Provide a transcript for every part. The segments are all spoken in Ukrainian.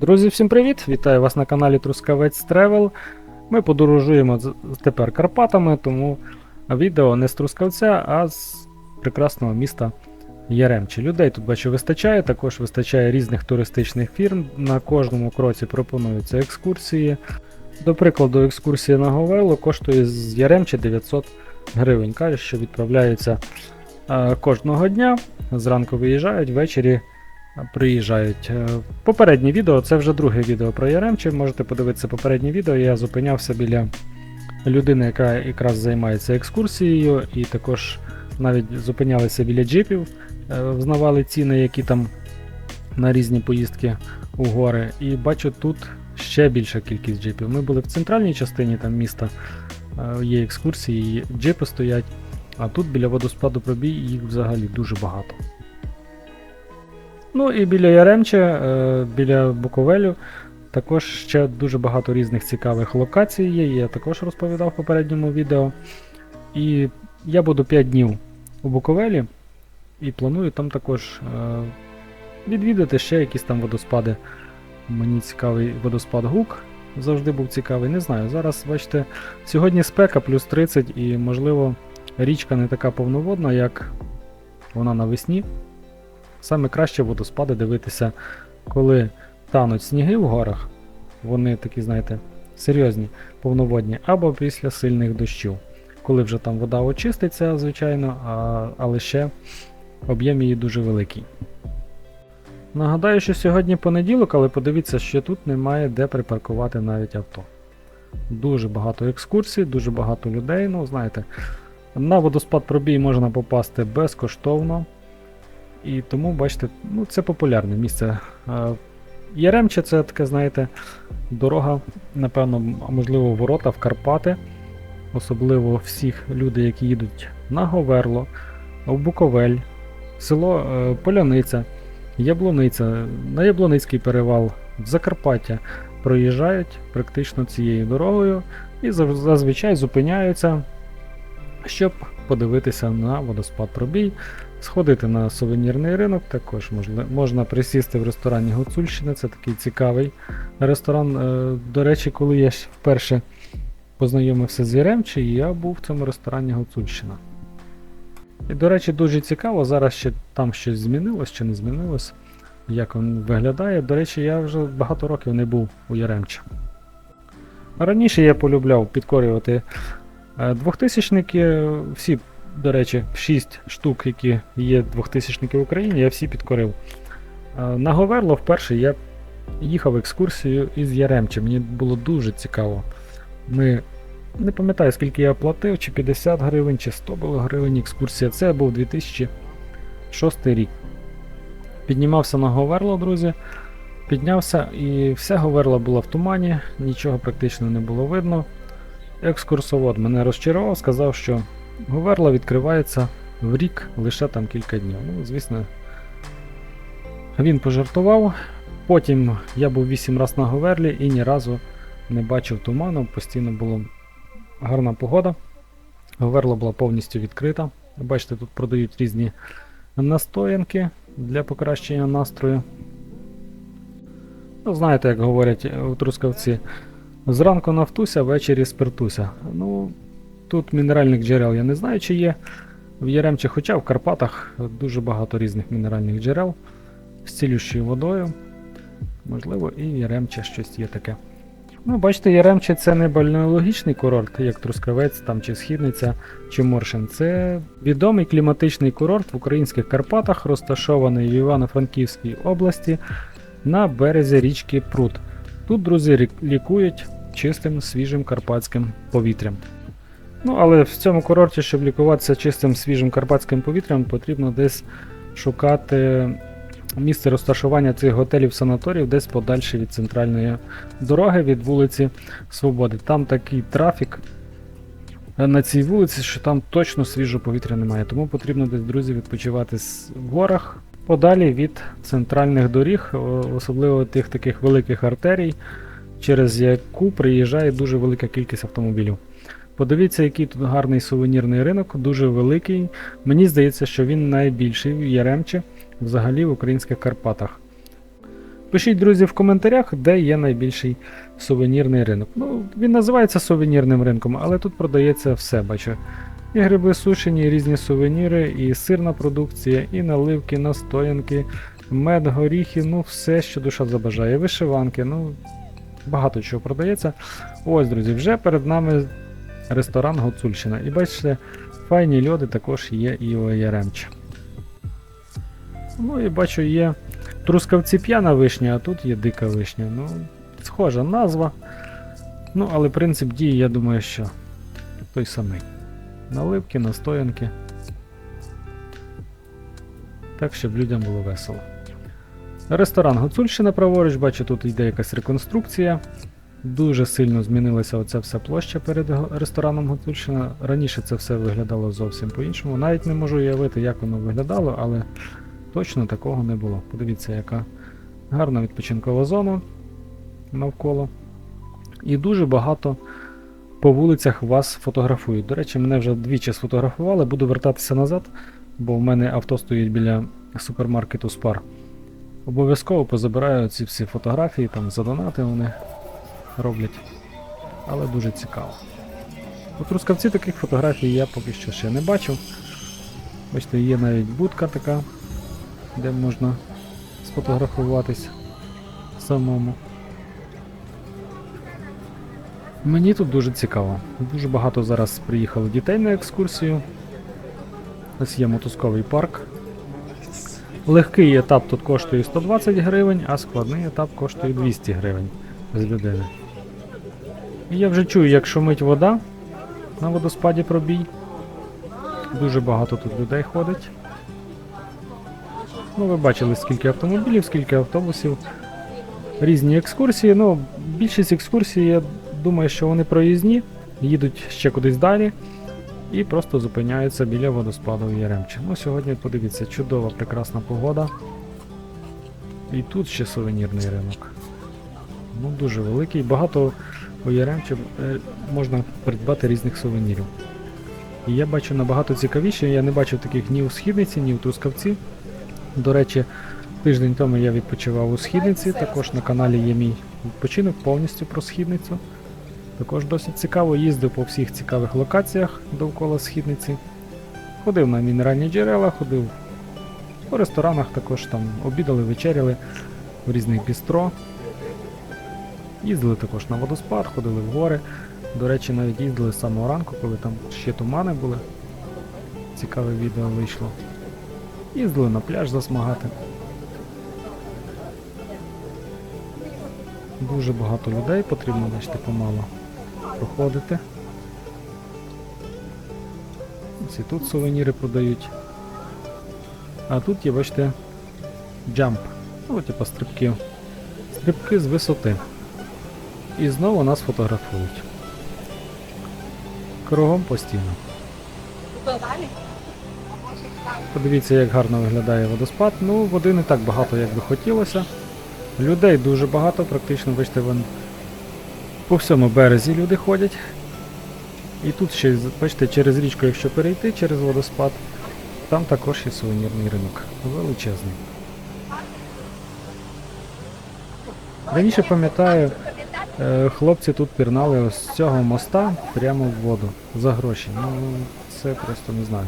Друзі, всім привіт! Вітаю вас на каналі Трускавець Тревел. Ми подорожуємо тепер Карпатами, тому відео не з Трускавця, а з прекрасного міста Яремче. Людей тут бачу вистачає, також вистачає різних туристичних фірм. На кожному кроці пропонуються екскурсії. До прикладу, екскурсія на Говерло коштує з Яремче 900 гривень. Каже, що відправляються е, кожного дня. Зранку виїжджають, ввечері приїжджають. Е, Попереднє відео, це вже друге відео про Яремче. Можете подивитися попереднє відео. Я зупинявся біля людини, яка якраз займається екскурсією, і також навіть зупинялися біля джипів, е, взнавали ціни, які там на різні поїздки у гори. І бачу тут ще більша кількість джипів. Ми були в центральній частині там міста, е, є екскурсії, джипи стоять. А тут біля водоспаду пробій їх взагалі дуже багато. Ну і біля Яремче, е, біля Буковелю, також ще дуже багато різних цікавих локацій є. Я також розповідав в попередньому відео. І я буду 5 днів у Буковелі і планую там також е, відвідати ще якісь там водоспади. Мені цікавий водоспад Гук. Завжди був цікавий. Не знаю. Зараз, бачите, сьогодні спека плюс 30 і, можливо, річка не така повноводна, як вона навесні. Саме краще водоспади дивитися, коли тануть сніги в горах. Вони такі, знаєте, серйозні, повноводні, або після сильних дощів. Коли вже там вода очиститься, звичайно, а, але ще об'єм її дуже великий. Нагадаю, що сьогодні понеділок, але подивіться, що тут немає де припаркувати навіть авто. Дуже багато екскурсій, дуже багато людей. Ну, знаєте, на водоспад пробій можна попасти безкоштовно. І тому, бачите, ну, це популярне місце. Е, Яремче це таке, знаєте, дорога, напевно, можливо, ворота в Карпати. Особливо всіх людей, які їдуть на Говерло, в Буковель, село е, Поляниця, Яблуниця, на Яблуницький перевал, в Закарпаття проїжджають практично цією дорогою і зазвичай зупиняються, щоб подивитися на водоспад пробій сходити на сувенірний ринок, також можна, можна присісти в ресторані Гуцульщина, це такий цікавий ресторан. Е, До речі, коли я вперше познайомився з Яремчі, я був в цьому ресторані Гуцульщина. І, до речі, дуже цікаво, зараз ще там щось змінилось чи не змінилось, як він виглядає. До речі, я вже багато років не був у Яремчі. Раніше я полюбляв підкорювати е, двохтисячники, всі до речі, 6 штук, які є 2000 в Україні, я всі підкорив. На Говерло вперше я їхав екскурсію із Яремче. Мені було дуже цікаво. Ми не пам'ятаю, скільки я платив, чи 50 гривень, чи 100 було гривень екскурсія. Це був 2006 рік. Піднімався на Говерло, друзі. Піднявся і вся Говерло була в тумані, нічого практично не було видно. Екскурсовод мене розчарував, сказав, що Говерла відкривається в рік лише там кілька днів. Ну, звісно, він пожартував. Потім я був 8 разів на Говерлі і ні разу не бачив туману, постійно була гарна погода. Говерла була повністю відкрита. Бачите, тут продають різні настоянки для покращення настрою. Ну, знаєте, як говорять у трускавці, зранку нафтуся, ввечері спиртуся. Ну, Тут мінеральних джерел я не знаю, чи є в Яремче, хоча в Карпатах дуже багато різних мінеральних джерел з цілющою водою. Можливо, і Яремче щось є таке. Ну, бачите, Яремче це не бальнеологічний курорт, як Трускавець там, чи Східниця, чи Моршин. Це відомий кліматичний курорт в українських Карпатах, розташований в Івано-Франківській області на березі річки Прут. Тут, друзі, лікують чистим свіжим карпатським повітрям. Ну, але в цьому курорті, щоб лікуватися чистим свіжим карпатським повітрям, потрібно десь шукати місце розташування цих готелів санаторіїв десь подальше від центральної дороги, від вулиці Свободи. Там такий трафік на цій вулиці, що там точно свіжого повітря немає. Тому потрібно десь, друзі, відпочивати в горах подалі від центральних доріг, особливо тих таких великих артерій, через яку приїжджає дуже велика кількість автомобілів. Подивіться, який тут гарний сувенірний ринок, дуже великий. Мені здається, що він найбільший в Яремче, взагалі в українських Карпатах. Пишіть, друзі, в коментарях, де є найбільший сувенірний ринок. Ну, він називається сувенірним ринком, але тут продається все, бачу. І гриби сушені, і різні сувеніри, і сирна продукція, і наливки, настоянки, мед, горіхи, ну все, що душа забажає. Вишиванки, ну багато чого продається. Ось, друзі, вже перед нами ресторан Гуцульщина. І бачите, файні льоди також є і у Яремча. Ну і бачу, є трускавці п'яна вишня, а тут є дика вишня. Ну, схожа назва. Ну, але принцип дії, я думаю, що той самий. Наливки, настоянки. Так, щоб людям було весело. Ресторан Гуцульщина праворуч, бачу, тут йде якась реконструкція. Дуже сильно змінилася оця вся площа перед рестораном Гуцульщина. Раніше це все виглядало зовсім по-іншому. Навіть не можу уявити, як воно виглядало, але точно такого не було. Подивіться, яка гарна відпочинкова зона навколо. І дуже багато по вулицях вас фотографують. До речі, мене вже двічі сфотографували, буду вертатися назад, бо в мене авто стоїть біля супермаркету Спар. Обов'язково позабираю ці всі фотографії, там задонати вони роблять. Але дуже цікаво. У Трускавці таких фотографій я поки що ще не бачив. Бачите, є навіть будка така, де можна сфотографуватись самому. Мені тут дуже цікаво. Дуже багато зараз приїхало дітей на екскурсію. Ось є мотузковий парк. Легкий етап тут коштує 120 гривень, а складний етап коштує 200 гривень з людини. Я вже чую, як шумить вода на водоспаді пробій. Дуже багато тут людей ходить. Ну, ви бачили, скільки автомобілів, скільки автобусів. Різні екскурсії. Ну, більшість екскурсій, я думаю, що вони проїзні, їдуть ще кудись далі і просто зупиняються біля водоспаду в Яремче. Ну, сьогодні подивіться, чудова, прекрасна погода. І тут ще сувенірний ринок. Ну, дуже великий. Багато у Яремче можна придбати різних сувенірів. І я бачу набагато цікавіше, я не бачив таких ні у східниці, ні у Трускавці. До речі, тиждень тому я відпочивав у східниці, також на каналі є мій відпочинок повністю про східницю. Також досить цікаво, їздив по всіх цікавих локаціях довкола східниці. Ходив на мінеральні джерела, ходив по ресторанах, також там обідали, вечеряли в різних бістро. Їздили також на водоспад, ходили в гори. До речі, навіть їздили з самого ранку, коли там ще тумани були. Цікаве відео вийшло. Їздили на пляж засмагати. Дуже багато людей потрібно, бачите, помало проходити. Ось і тут сувеніри продають. А тут є, бачите, джамп. Ну, типу стрибки. Стрибки з висоти. І знову нас фотографують. Кругом постійно. Подивіться, як гарно виглядає водоспад. Ну, води не так багато, як би хотілося. Людей дуже багато, практично, бачите, вон по всьому березі люди ходять. І тут ще, бачите, через річку, якщо перейти через водоспад, там також є сувенірний ринок. Величезний. Раніше пам'ятаю, хлопці тут пірнали з цього моста прямо в воду за гроші. Ну, це просто не знаю.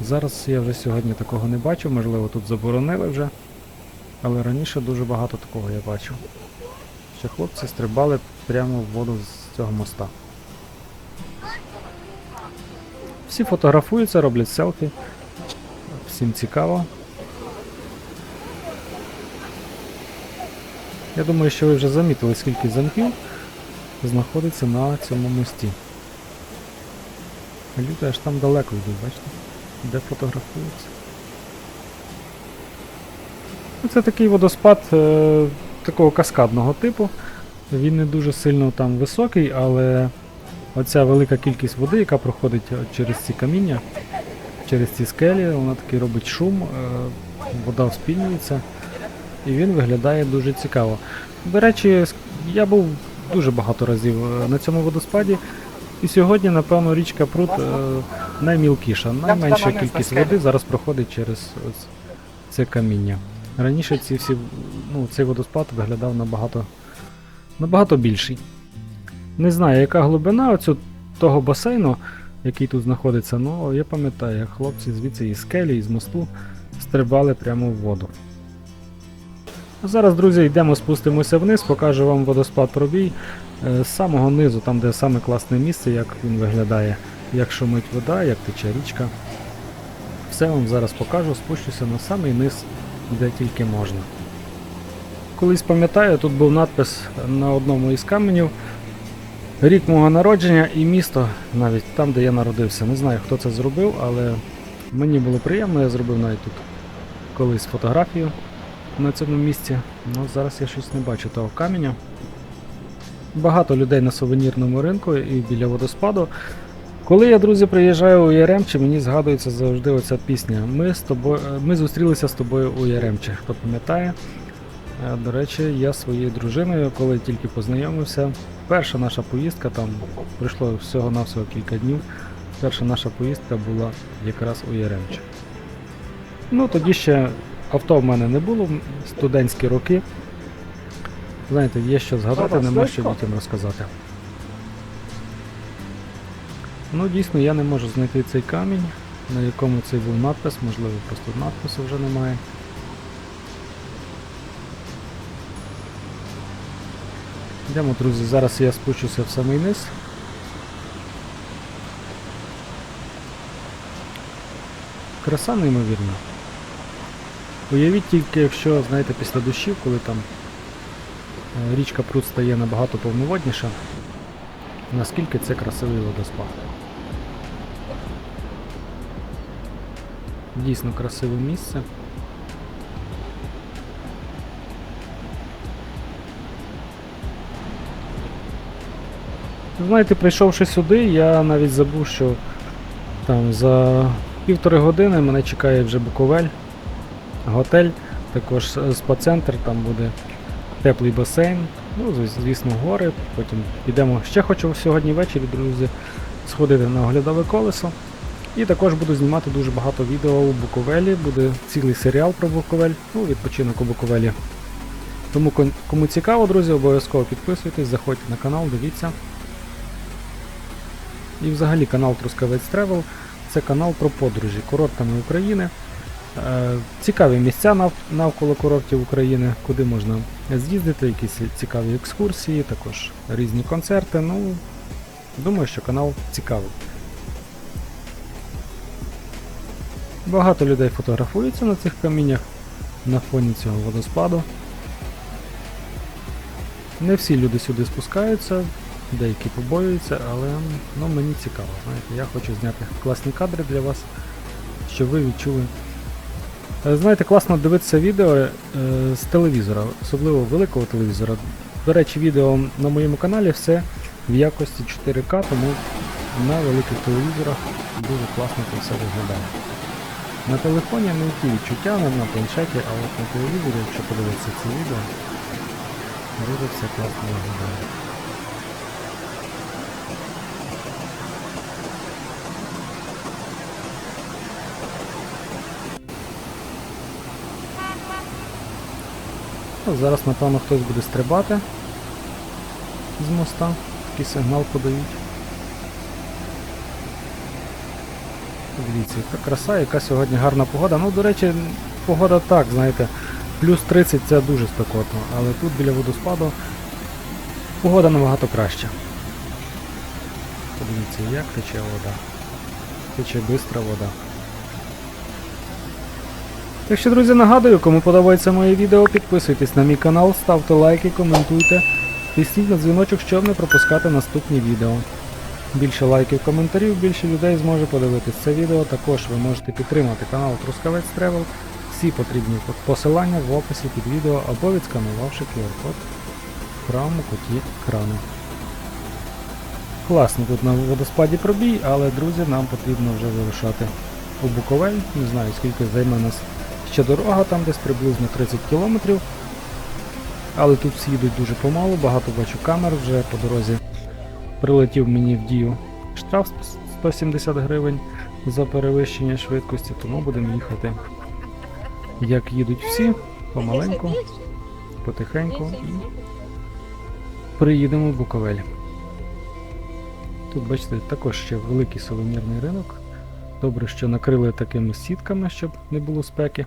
Зараз я вже сьогодні такого не бачу, можливо тут заборонили вже. Але раніше дуже багато такого я бачив. Що хлопці стрибали прямо в воду з цього моста. Всі фотографуються, роблять селфі. Всім цікаво. Я думаю, що ви вже замітили, скільки замків знаходиться на цьому мості. Люди аж там далеко йдуть, бачите? Де фотографуються. Ну, Це такий водоспад е, такого каскадного типу. Він не дуже сильно там високий, але оця велика кількість води, яка проходить через ці каміння, через ці скелі, вона такий робить шум, е, вода вспільнюється, і він виглядає дуже цікаво. До речі, я був дуже багато разів е, на цьому водоспаді, і сьогодні, напевно, річка Прут е, наймілкіша, найменша кількість води зараз проходить через ось це каміння. Раніше ці всі, ну, цей водоспад виглядав набагато, набагато більший. Не знаю, яка глибина оцю, того басейну, який тут знаходиться, ну я пам'ятаю, як хлопці звідси із скелі, із мосту стрибали прямо в воду. Зараз, друзі, йдемо, спустимося вниз, покажу вам водоспад пробій е, з самого низу, там де саме класне місце, як він виглядає, як шумить вода, як тече річка. Все вам зараз покажу, спущуся на самий низ, де тільки можна. Колись пам'ятаю, тут був надпис на одному із каменів. Рік мого народження і місто навіть там, де я народився. Не знаю, хто це зробив, але мені було приємно, я зробив навіть тут колись фотографію на цьому місці. Ну, зараз я щось не бачу того каменя. Багато людей на сувенірному ринку і біля водоспаду. Коли я, друзі, приїжджаю у Яремче, мені згадується завжди оця пісня. Ми, з тобою, ми зустрілися з тобою у Яремче. Хто пам'ятає? Е, До речі, я своєю дружиною, коли тільки познайомився, перша наша поїздка, там пройшло всього-навсього кілька днів. Перша наша поїздка була якраз у Яремче. Ну, тоді ще авто в мене не було, м, студентські роки. Знаєте, є що згадати, нема що дітям розказати. Ну, дійсно, я не можу знайти цей камінь, на якому цей був надпис, можливо, просто надпису вже немає. Йдемо, друзі, зараз я спущуся в самий низ. Краса неймовірна. Уявіть тільки, якщо, знаєте, після дощів, коли там е, річка Прут стає набагато повноводніша, наскільки це красивий водоспад. Дійсно красиве місце. Знаєте, прийшовши сюди, я навіть забув, що там за півтори години мене чекає вже Буковель, готель, також спа-центр, там буде теплий басейн, ну, звісно, гори. Потім підемо. Ще хочу сьогодні ввечері, друзі, сходити на оглядове колесо. І також буду знімати дуже багато відео у Буковелі, буде цілий серіал про Буковель, ну, відпочинок у Буковелі. Тому кому цікаво, друзі, обов'язково підписуйтесь, заходьте на канал, дивіться. І взагалі канал Трускавець Travel це канал про подорожі курортами України. Е, Цікаві місця нав- навколо курортів України, куди можна з'їздити, якісь цікаві екскурсії, також різні концерти. Ну, думаю, що канал цікавий. Багато людей фотографуються на цих каміннях на фоні цього водоспаду. Не всі люди сюди спускаються, деякі побоюються, але ну, мені цікаво. Знаєте, я хочу зняти класні кадри для вас, щоб ви відчули. Е, Знаєте, класно дивитися відео е, з телевізора, особливо великого телевізора. До речі, відео на моєму каналі все в якості 4К, тому на великих телевізорах дуже класно це все виглядає. На телефоні не ті відчуття, не на планшеті, а от на телевізорі, якщо подивитися це відео, дуже все класно виглядає. Ну, зараз, напевно, хтось буде стрибати з моста, такий сигнал подають. Дивіться, яка краса, яка сьогодні гарна погода. Ну, до речі, погода так, знаєте, плюс 30 це дуже спекотно, але тут біля водоспаду погода набагато краща. Подивіться, як тече вода. Тече бистра вода. Так що, друзі, нагадую, кому подобається моє відео, підписуйтесь на мій канал, ставте лайки, коментуйте, тисніть на дзвіночок, щоб не пропускати наступні відео. Більше лайків, коментарів, більше людей зможе подивитись це відео. Також ви можете підтримати канал Трускавець Travel. Всі потрібні посилання в описі під відео або відсканувавши QR-код в правому куті екрану. Класно тут на водоспаді пробій, але друзі, нам потрібно вже вирушати у Буковель. Не знаю скільки займе нас ще дорога, там десь приблизно 30 кілометрів. Але тут всі їдуть дуже помалу, багато бачу камер вже по дорозі. Прилетів мені в дію штраф 170 гривень за перевищення швидкості, тому будемо їхати як їдуть всі. помаленьку, потихеньку і приїдемо в Буковель. Тут, бачите, також ще великий сувенірний ринок. Добре, що накрили такими сітками, щоб не було спеки.